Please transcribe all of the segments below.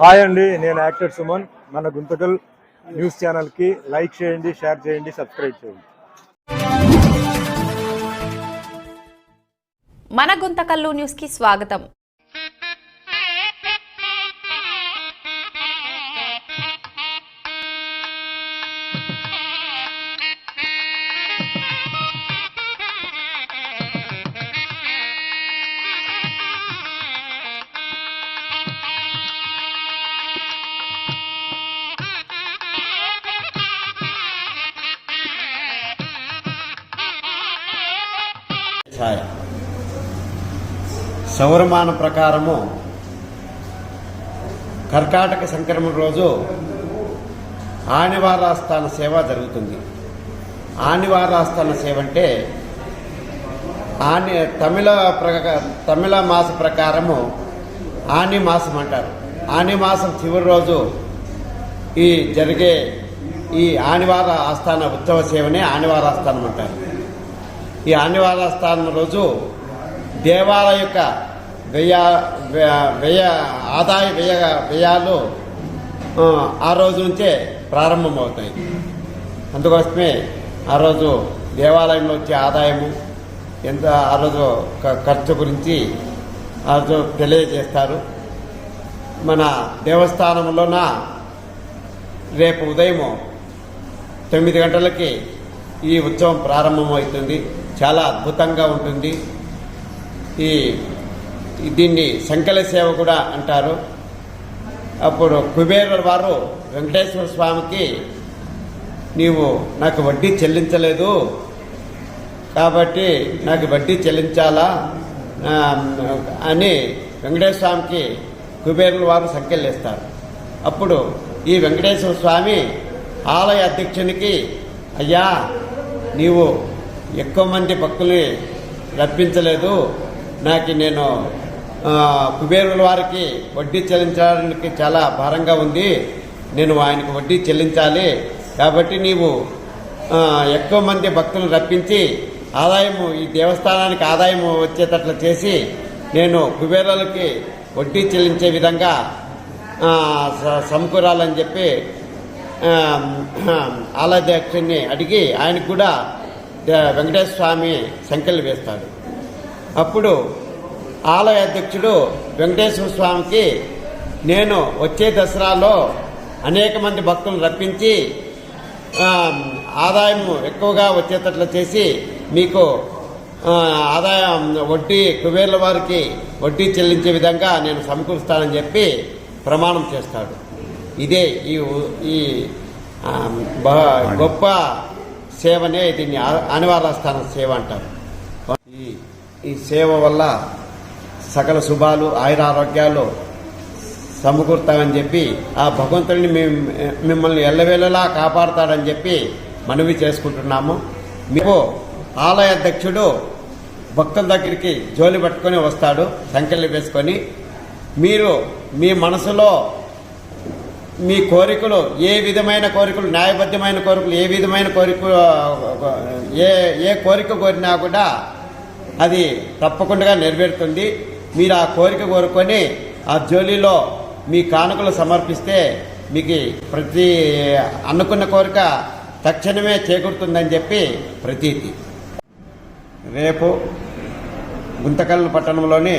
Hi అండి నేను actor Suman. మన గుంతకల్ న్యూస్ ఛానల్కి లైక్ చేయండి షేర్ చేయండి సబ్స్క్రైబ్ చేయండి. మన గుంతకల్లు న్యూస్కి స్వాగతం. ఛాయ సౌరమాన ప్రకారము కర్కాటక సంక్రమణ రోజు ఆనివారాస్థాన సేవ జరుగుతుంది. ఆనివారాస్థాన సేవ అంటే ఆని తమిళ ప్రక తమిళ మాస ప్రకారము ఆని మాసం అంటారు. ఆని మాసం చివరి రోజు ఈ జరిగే ఈ ఆనివార ఆస్థాన ఉత్సవ సేవనే ఆనివార ఆస్థానం అంటారు. ఈ ఆనివార స్థానం రోజు దేవాలయ యొక్క వ్యయ వ్య- వ్యయ ఆదాయ వ్యయ వ్యయాలు ఆ, రోజు నుంచే ప్రారంభమవుతాయి. అందుకోసమే ఆ రోజు దేవాలయంలో వచ్చే ఆదాయము ఎంత ఆ రోజు ఖర్చు గురించి ఆ రోజు తెలియజేస్తారు. మన దేవస్థానంలోన రేపు ఉదయము తొమ్మిది గంటలకి ఈ ఉత్సవం ప్రారంభమవుతుంది. చాలా అద్భుతంగా ఉంటుంది. ఈ దీన్ని సంకల సేవ కూడా అంటారు. అప్పుడు కుబేరుల వారు వెంకటేశ్వర స్వామికి నీవు నాకు వడ్డీ చెల్లించలేదు. కాబట్టి నాకు వడ్డీ చెల్లించాలా? అని వెంకటేశ్వర స్వామికి కుబేరుల వారు సంకెళ్ళిస్తారు అప్పుడు ఈ వెంకటేశ్వర స్వామి ఆలయ అధ్యక్షునికి అయ్యా నీవు ఎక్కువ మంది భక్తుల్ని రప్పించలేదు. నాకు నేను కుబేరుల వారికి వడ్డీ చెల్లించడానికి చాలా భారంగా ఉంది. నేను ఆయనకు వడ్డీ చెల్లించాలి. కాబట్టి నీవు ఎక్కువ మంది భక్తులను రప్పించి ఆదాయము ఈ దేవస్థానానికి ఆదాయము వచ్చేటట్లు చేసి నేను కుబేరులకి వడ్డీ చెల్లించే విధంగా సమకూరాలని చెప్పి ఆలయ అడిగి ఆయనకు కూడా వెంకటేశ్వర స్వామి సంఖ్యలు వేస్తాడు. అప్పుడు ఆలయ అధ్యక్షుడు వెంకటేశ్వర స్వామికి నేను వచ్చే దసరాలో అనేక మంది భక్తులను రప్పించి ఆదాయం ఎక్కువగా వచ్చేటట్లు చేసి మీకు ఆదాయం వడ్డీ కుబేర్ల వారికి వడ్డీ చెల్లించే విధంగా నేను సమకూరుస్తానని చెప్పి ప్రమాణం చేస్తాడు. ఇదే ఈ ఈ బ- గొప్ప సేవనే దీన్ని అనివార్య స్థానం సేవ అంటారు. ఈ ఈ సేవ వల్ల సకల శుభాలు ఆయురారోగ్యాలు సమకూరుతామని చెప్పి ఆ భగవంతుడిని మేము మిమ్మల్ని ఎల్లవేళలా కాపాడుతాడని చెప్పి మనవి చేసుకుంటున్నాము. మీకు ఆలయ అధ్యక్షుడు భక్తుల దగ్గరికి జోలి పట్టుకొని వస్తాడు సంఖ్యలు వేసుకొని. మీరు మీ మనసులో మీ కోరికలు ఏ విధమైన కోరికలు న్యాయబద్ధమైన కోరికలు ఏ విధమైన కోరిక ఏ ఏ కోరిక కోరినా కూడా అది తప్పకుండా నెరవేరుతుంది. మీరు ఆ కోరిక కోరుకొని ఆ జోలిలో మీ కానుకలు సమర్పిస్తే మీకు ప్రతి అనుకున్న కోరిక తక్షణమే చేకూరుతుందని చెప్పి ప్రతీతి. రేపు గుంతకల్ పట్టణంలోని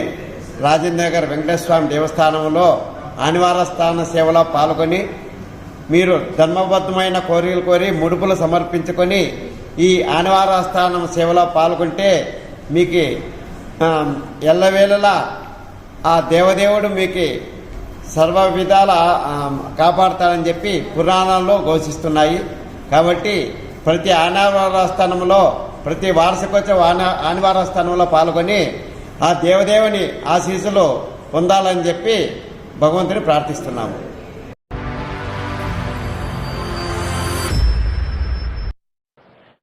రాజేంద్ర నగర్ వెంకటేశ్వర స్వామి దేవస్థానంలో ఆనివార స్థాన సేవలో పాల్గొని మీరు ధర్మబద్ధమైన కోరికలు కోరి ముడుపులు సమర్పించుకొని ఈ ఆనివార స్థానం సేవలో పాల్గొంటే మీకు ఎల్లవేళలా ఆ దేవదేవుడు మీకు సర్వ విధాల కాపాడతాడని చెప్పి పురాణాల్లో ఘోషిస్తున్నాయి. కాబట్టి ప్రతి ఆనివార స్థానంలో ప్రతి వార్షికోత్సవ ఆన ఆనివార స్థానంలో పాల్గొని ఆ దేవదేవుని ఆశీస్సులు పొందాలని చెప్పి భగవంతుని ప్రార్థిస్తున్నాము.